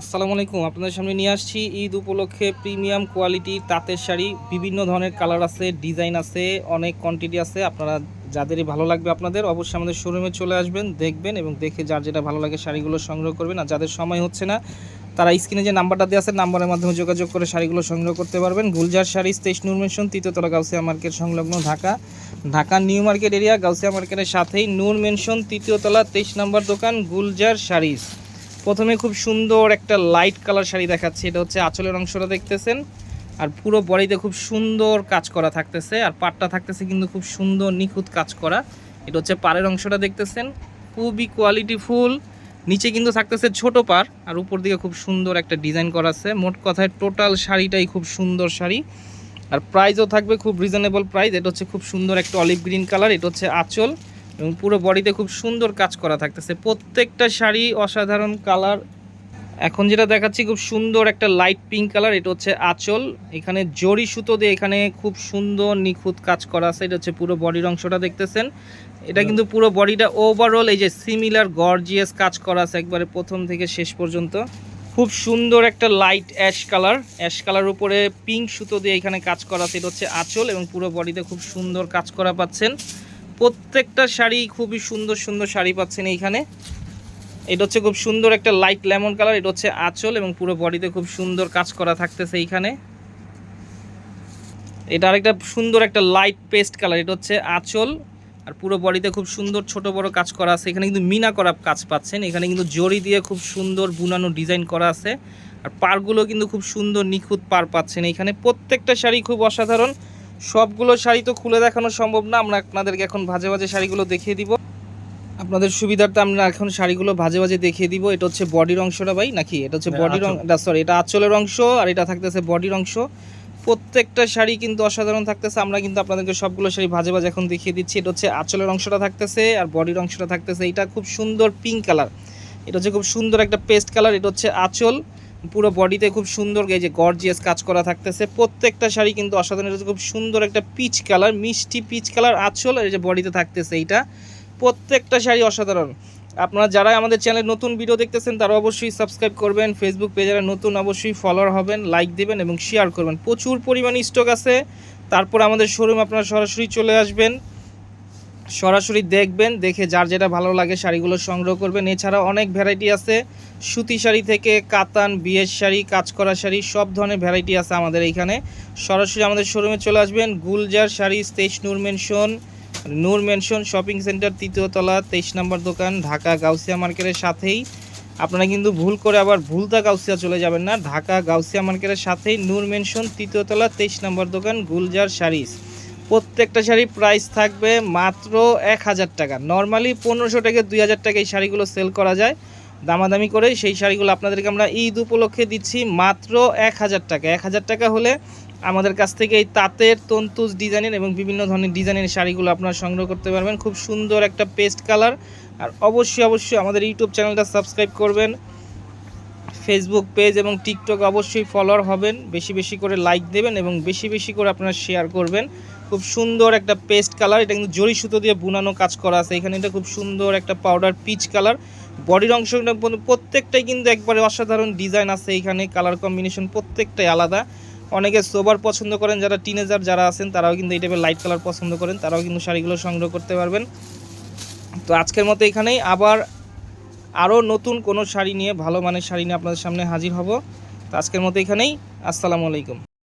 আসসালামু আলাইকুম, আপনাদের সামনে নিয়ে আসছি ঈদ উপলক্ষে প্রিমিয়াম কোয়ালিটির তাঁতের শাড়ি। বিভিন্ন ধরনের কালার আছে, ডিজাইন আছে, অনেক কোয়ান্টিটি আছে। আপনারা যাদেরই ভালো লাগবে আপনাদের, অবশ্যই আমাদের শোরুমে চলে আসবেন, দেখবেন এবং দেখে যার যেটা ভালো লাগে শাড়িগুলো সংগ্রহ করবেন। আর যাদের সময় হচ্ছে না, তারা স্ক্রিনে যে নাম্বারটা দেওয়া আছে, নাম্বারের মাধ্যমে যোগাযোগ করে শাড়িগুলো সংগ্রহ করতে পারবেন। গুলজার শাড়ি, তেইশ নূর মেনশন তৃতীয়তলা গাউসিয়া মার্কেট সংলগ্ন Dhaka. Dhaka new market area, Gausia মার্কেটের সাথেই নূর মেনশন তৃতীয়তলা, তেইশ নম্বর দোকান, গুলজার শাড়িস প্রথমে খুব সুন্দর একটা লাইট কালার শাড়ি দেখাচ্ছে, এটা হচ্ছে আঁচলের অংশটা দেখতেছেন। আর পুরো বডিতে খুব সুন্দর কাজ করা থাকতেছে, আর পাটটা থাকতেছে কিন্তু খুব সুন্দর নিখুঁত কাজ করা। এটা হচ্ছে পাড়ের অংশটা দেখতেছেন, খুবই কোয়ালিটি ফুল নিচে কিন্তু থাকতেছে ছোট পার আর উপর দিকে খুব সুন্দর একটা ডিজাইন করা আছে। মোট কথায় টোটাল শাড়িটাই খুব সুন্দর শাড়ি। আর প্রাইসও থাকবে খুব রিজনেবল প্রাইস এটা হচ্ছে খুব সুন্দর একটা অলিভ গ্রিন কালার এটা হচ্ছে আঁচল। এবং পুরো বডিতে খুব সুন্দর কাজ করা থাকতেছে। প্রত্যেকটা শাড়ি অসাধারণ কালার। এখন যেটা দেখাচ্ছি খুব সুন্দর একটা লাইট পিঙ্ক কালার এটা হচ্ছে আঁচল। এখানে জরি সুতো দিয়ে এখানে খুব সুন্দর নিখুঁত কাজ করা আছে। এটা হচ্ছে পুরো বডির অংশটা দেখতেছেন। এটা কিন্তু পুরো বডিটা ওভারঅল এই যে সিমিলার গর্জিয়াস কাজ করা আছে একবারে প্রথম থেকে শেষ পর্যন্ত। খুব সুন্দর একটা light ash colour ash colour উপরে পিঙ্ক সুতো দিয়ে এখানে কাজ করা আছে। এটা হচ্ছে আঁচল এবং পুরো বডিতে খুব সুন্দর কাজ করা পাচ্ছেন। প্রত্যেকটা শাড়ি খুবই সুন্দর সুন্দর শাড়ি পাচ্ছেন এইখানে। এটা হচ্ছে খুব সুন্দর একটা লাইট লেমন কালার এটা হচ্ছে আঁচল এবং পুরো বডিতে খুব সুন্দর কাজ করা থাকতেছে এইখানে। এটা আরেকটা সুন্দর একটা লাইট পেস্ট কালার এটা হচ্ছে আঁচল আর পুরো বডিতে খুব সুন্দর ছোট বড় কাজ করা আছে। এখানে কিন্তু মিনা করা কাজ পাচ্ছেন, এখানে কিন্তু জরি দিয়ে খুব সুন্দর বুনানো ডিজাইন করা আছে। আর পারগুলো কিন্তু খুব সুন্দর নিখুঁত পার পাচ্ছেন এখানে প্রত্যেকটা শাড়ি খুব অসাধারণ। সবগুলো শাড়ি তো খুলে দেখানো সম্ভব না। আমরা আপনাদেরকে এখন ভাজে ভাজে শাড়িগুলো দেখিয়ে দিব। আপনাদের সুবিধার্থে আমরা এখন শাড়িগুলো ভাজে ভাজে দেখিয়ে দিব। এটা হচ্ছে বডির অংশটা ভাই নাকি? এটা হচ্ছে বডির। সরি এটা আঁচলের অংশ আর এটা থাকতেছে বডির অংশ। প্রত্যেকটা শাড়ি কিন্তু অসাধারণ থাকতেছে। আমরা কিন্তু আপনাদেরকে সবগুলো শাড়ি ভাজে ভাজে এখন দেখিয়ে দিচ্ছি। এটা হচ্ছে আঁচলের অংশটা থাকতেছে আর বডির অংশটা থাকতেছে। এটা খুব সুন্দর পিঙ্ক কালার এটা হচ্ছে খুব সুন্দর একটা পেস্ট কালার এটা হচ্ছে আঁচল। পুরো বডিতে খুব সুন্দর এই যে গর্জিয়াস কাজ করা থাকতেছে। প্রত্যেকটা শাড়ি কিন্তু অসাধারণ খুব সুন্দর একটা পিচ কালার মিষ্টি পিচ কালার আঁচল এই যে বডিতে থাকতেছে এইটা। প্রত্যেকটা শাড়ি অসাধারণ। আপনারা যারা আমাদের চ্যানেলে নতুন ভিডিও দেখতেছেন, তারা অবশ্যই সাবস্ক্রাইব করবেন। ফেসবুক পেজে নতুন অবশ্যই ফলোয়ার হবেন লাইক দেবেন এবং শেয়ার করবেন। প্রচুর পরিমাণে স্টক আছে। তারপর আমাদের শোরুম আপনারা সরাসরি চলে আসবেন। সরাসরি দেখবেন, দেখে যার যেটা ভালো লাগে শাড়িগুলো সংগ্রহ করবেন। এছাড়া অনেক ভ্যারাইটি আছে। সুতি শাড়ি থেকে কাতান, বিয়ের শাড়ি, কাজ করা শাড়ি, সব ধরনের ভ্যারাইটি আছে আমাদের এইখানে। সরাসরি আমাদের শোরুমে চলে আসবেন। গুলজার শাড়ি, তেইশ Noor mansion Noor mansion shopping centre তৃতীয়তলা তেইশ নম্বর দোকান, ঢাকা গাউসিয়া মার্কেটের সাথেই। আপনারা কিন্তু ভুল করে আবার ভুলতা গাউসিয়া চলে যাবেন না। ঢাকা গাউসিয়া মার্কেটের সাথেই নূর মেনশন তৃতীয়তলা তেইশ নম্বর দোকান, গুলজার শাড়িস প্রত্যেকটা শাড়ি প্রাইস থাকবে মাত্র এক হাজার টাকা। নর্মালি পনেরোশো থেকে দুই হাজার টাকা এই শাড়িগুলো সেল করা যায়। দামাদামি করে সেই শাড়িগুলো আপনাদেরকে আমরা ঈদ উপলক্ষে দিচ্ছি মাত্র এক হাজার টাকা। এক হাজার টাকা হলে আমাদের কাছ থেকে এই তাঁতের, তন্তুজ ডিজাইনের এবং বিভিন্ন ধরনের ডিজাইনের শাড়িগুলো আপনারা সংগ্রহ করতে পারবেন। খুব সুন্দর একটা পেস্ট কালার আর অবশ্যই অবশ্যই আমাদের ইউটিউব চ্যানেলটা সাবস্ক্রাইব করবেন। ফেসবুক পেজ এবং টিকটক অবশ্যই ফলোয়ার হবেন, বেশি বেশি করে লাইক দেবেন এবং বেশি বেশি করে আপনারা শেয়ার করবেন। খুব সুন্দর একটা পেস্ট কালার এটা কিন্তু জরি সুতো দিয়ে বুনানো কাজ করা আছে। এখানে এটা খুব সুন্দর একটা পাউডার পিচ কালার বডির অংশটা প্রত্যেকটাই কিন্তু একবারে অসাধারণ ডিজাইন আছে এখানে। কালার কম্বিনেশন প্রত্যেকটাই আলাদা। অনেকে সোবার পছন্দ করেন, যারা টিনেজার যারা আছেন, তারাও কিন্তু এই টাইপের লাইট কালার পছন্দ করেন। তারাও কিন্তু শাড়িগুলো সংগ্রহ করতে পারবেন। তো আজকের মতো এখানেই। আবার আরও নতুন কোনো শাড়ি নিয়ে, ভালো মানের শাড়ি নিয়ে আপনাদের সামনে হাজির হব। তো আজকের মতো এখানেই। আসসালামু আলাইকুম।